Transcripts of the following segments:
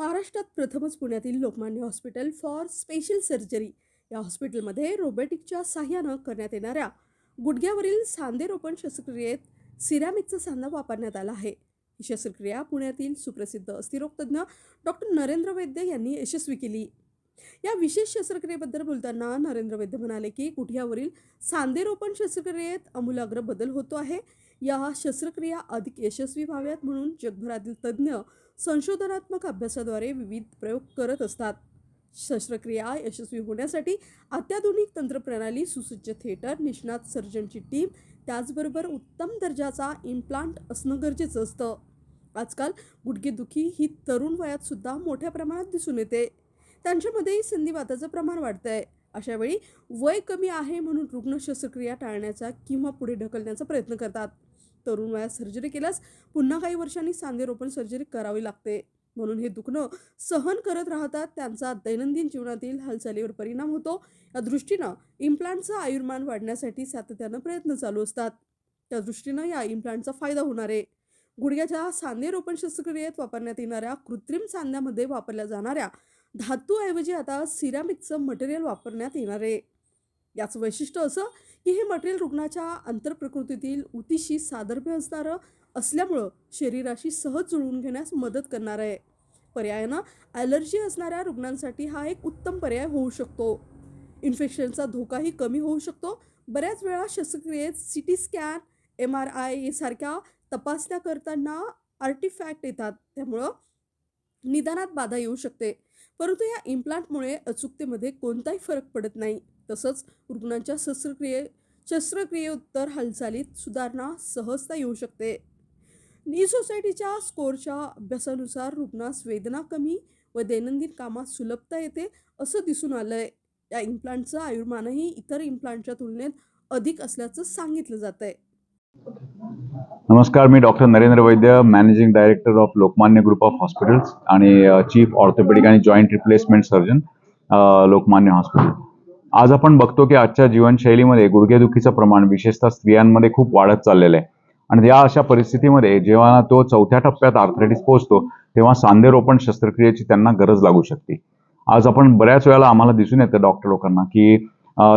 महाराष्ट्रात प्रथमच पुण्यातील Lokmanya hospital for special surgery या हॉस्पिटलमध्ये रोबोटिकच्या साह्यानं करण्यात येणाऱ्या गुडघ्यावरील सांधेरोपण शस्त्रक्रियेत सिरॅमिकचा सांधा वापरण्यात आला आहे. ही शस्त्रक्रिया पुण्यातील सुप्रसिद्ध अस्थिरोगतज्ञ डॉक्टर नरेंद्र वैद्य यांनी यशस्वी केली. या विशेष शस्त्रक्रियेबद्दल बोलताना नरेंद्र वैद्य म्हणाले की गुडघ्यावरील सांधेरोपण शस्त्रक्रियेत आमूलाग्र बदल होतो आहे. या शस्त्रक्रिया अधिक यशस्वी व्हाव्यात म्हणून जगभरातील तज्ज्ञ संशोधनात्मक अभ्यासाद्वारे विविध प्रयोग करत असतात. शस्त्रक्रिया यशस्वी होण्यासाठी अत्याधुनिक तंत्रप्रणाली सुसज्ज थिएटर निष्णात सर्जनची टीम त्याचबरोबर उत्तम दर्जाचा इम्प्लांट असणं गरजेचं असतं. आजकाल गुडघेदुखी ही तरुण वयात सुद्धा मोठ्या प्रमाणात दिसून येते. त्यांच्यामध्येही संधिवाताचं प्रमाण वाढतं आहे अशा वेळी वय कमी आहे म्हणून रुग्ण शस्त्रक्रिया टाळण्याचा किंवा पुढे ढकलण्याचा प्रयत्न करतात. तरुण वयात सर्जरी केल्यास पुन्हा काही वर्षांनी सांधेरोपण सर्जरी करावी लागते. म्हणून हे दुखणं सहन करत राहतात त्यांचा दैनंदिन जीवनातील हालचालीवर परिणाम होतो. या दृष्टीनं इम्प्लांटचं आयुर्मान वाढण्यासाठी सातत्यानं प्रयत्न चालू असतात. त्या दृष्टीनं या इम्प्लांटचा फायदा होणार आहे. गुडघ्याच्या सांधेरोपण शस्त्रक्रियेत वापरण्यात येणाऱ्या कृत्रिम सांध्यामध्ये वापरल्या जाणाऱ्या धातूऐवजी आता सिरॅमिकचं मटेरियल वापरण्यात येणार आहे. याचं वैशिष्ट्य असं की हे मटेरियल रुग्णाच्या आंतरप्रकृतीतील उतीशी साधर्म्य असणारं असल्यामुळं शरीराशी सहज जुळवून घेण्यास मदत करणार आहे. पर्यायानं ॲलर्जी असणाऱ्या रुग्णांसाठी हा एक उत्तम पर्याय होऊ शकतो. इन्फेक्शनचा धोकाही कमी होऊ शकतो. बऱ्याच वेळा शस्त्रक्रियेत C T scan M R I यासारख्या तपासण्या करताना आर्टिफॅक्ट येतात. त्यामुळं निदानात बाधा येऊ शकते. परंतु या इम्प्लांटमुळे अचूकतेमध्ये कोणताही फरक पडत नाही. तसंच रुग्णांच्या शस्त्रक्रिये शस्त्रक्रियेउत्तर हालचालीत सुधारणा सहजता येऊ शकते. नी सोसायटीच्या स्कोअरच्या अभ्यासानुसार रुग्णास वेदना कमी व दैनंदिन कामात सुलभता येते असं दिसून आलंय. या इम्प्लांटचं आयुर्मानही इतर इम्प्लांटच्या तुलनेत अधिक असल्याचं सांगितलं जात आहे नमस्कार मी doctor Narendra Vaidya managing director of Lokmanya group of hospitals आणि चीफ ऑर्थोपेडिक आणि joint replacement surgeon Lokmanya hospital. आज आपण बघतो की आजच्या जीवनशैलीमध्ये गुडघेदुखीचं प्रमाण विशेषतः स्त्रियांमध्ये खूप वाढत चाललेलं आहे. आणि या अशा परिस्थितीमध्ये जेव्हा तो चौथ्या टप्प्यात आर्थरायटिस पोहोचतो तेव्हा सांधेरोपण शस्त्रक्रियेची त्यांना गरज लागू शकते. आज आपण बऱ्याच वेळेला आम्हाला दिसून येतं डॉक्टर लोकांना की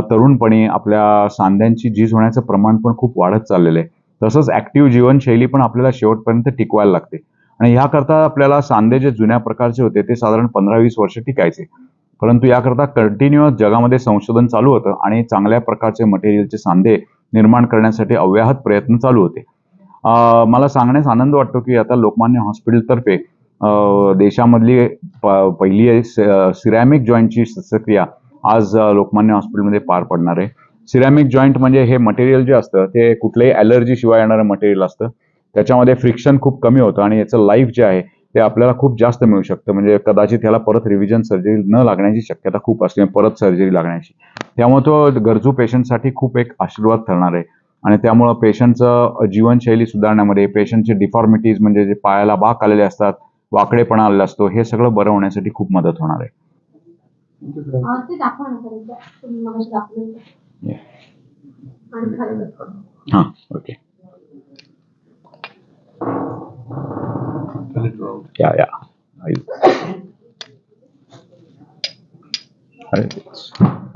तरुणपणी आपल्या सांध्यांची झीज होण्याचं प्रमाण पण खूप वाढत चाललेलं आहे. तसंच ऍक्टिव्ह जीवनशैली पण आपल्याला शेवटपर्यंत टिकवायला लागते. आणि ह्याकरता आपल्याला सांधे जे जुन्या प्रकारचे होते ते साधारण पंधरा वीस वर्ष टिकायचे. परंतु याकरता कंटिन्युअस जगामध्ये संशोधन चालू होतं आणि चांगल्या प्रकारचे मटेरियलचे सांधे निर्माण करण्यासाठी अव्याहत प्रयत्न चालू होते. मला सांगण्यास आनंद वाटतो की आता लोकमान्य हॉस्पिटलतर्फे देशामधली पहिली सिरॅमिक जॉईंटची शस्त्रक्रिया आज लोकमान्य हॉस्पिटलमध्ये पार पडणार आहे. सिरॅमिक जॉईंट म्हणजे हे मटेरियल जे असतं ते कुठल्याही ॲलर्जी शिवाय येणारं मटेरियल असतं. त्याच्यामध्ये फ्रिक्शन खूप कमी होतं आणि याचं लाईफ जे आहे ते आपल्याला खूप जास्त मिळू शकतं. म्हणजे कदाचित ह्याला परत रिव्हिजन सर्जरी न लागण्याची शक्यता खूप असते परत सर्जरी लागण्याची. त्यामुळे तो गरजू पेशंटसाठी खूप एक आशीर्वाद ठरणार आहे. आणि त्यामुळं पेशंटचं जीवनशैली सुधारण्यामध्ये पेशंटचे डिफॉर्मिटीज म्हणजे जे पायाला बाक आलेले असतात वाकडेपणा आलेला असतो हे सगळं बरं होण्यासाठी खूप मदत होणार आहे. अं, ते Yeah, yeah. I, I